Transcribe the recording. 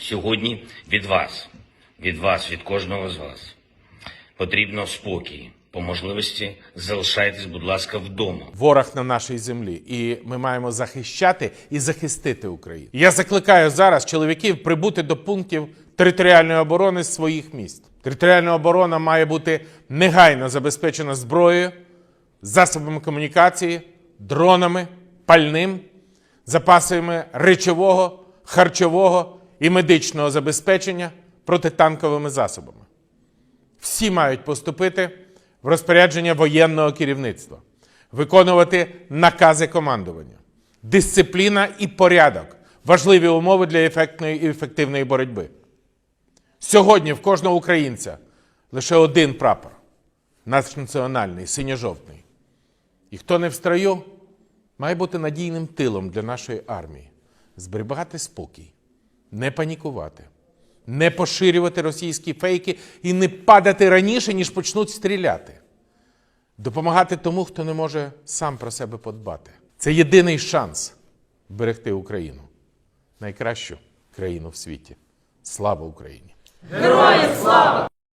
Сьогодні від вас, від вас, від кожного з вас потрібно спокій. По можливості залишайтесь, будь ласка, вдома. ворог на нашій землі, і ми маємо захищати і захистити Україну. Я закликаю зараз чоловіків прибути до пунктів територіальної оборони своїх міст. Територіальна оборона має бути негайно забезпечена зброєю, засобами комунікації, дронами, пальним, запасами речового, харчового і медичного забезпечення протитанковими засобами. Всі мають поступити в розпорядження воєнного керівництва, виконувати накази командування. Дисципліна і порядок важливі умови для ефектної і ефективної боротьби. Сьогодні в кожного українця лише один прапор наш національний, синьо-жовтий. І хто не в строю, має бути надійним тилом для нашої армії, зберігати спокій, не панікувати, не поширювати російські фейки і не падати раніше, ніж почнуть стріляти. Допомагати тому, хто не може сам про себе подбати. Це єдиний шанс берегти Україну, найкращу країну в світі. Слава Україні! Героям слава!